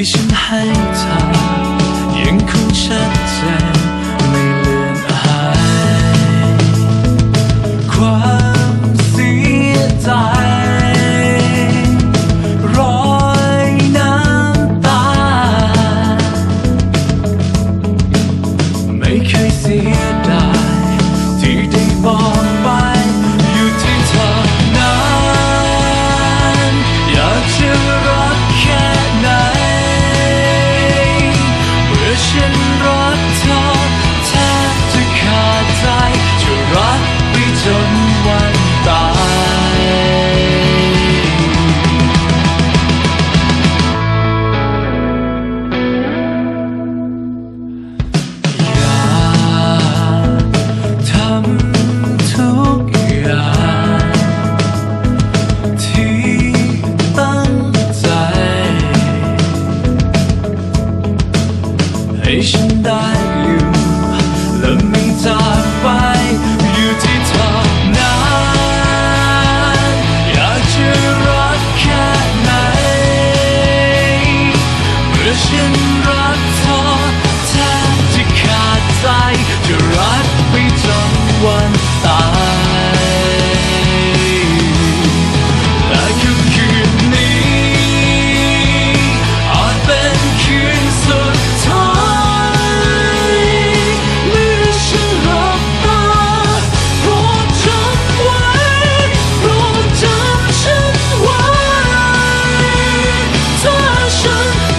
ที่ฉันให้เธอยังคงชัดเจนไม่เลือนหายความเสียใจรอยน้ำตา ไม่เคย Oh,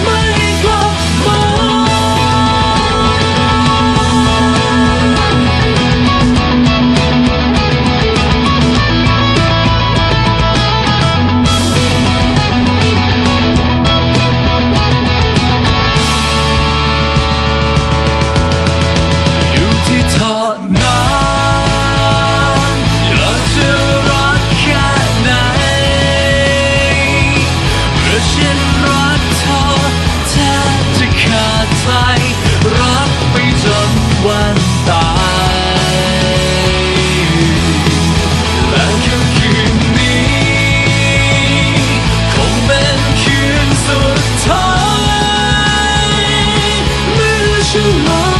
什么？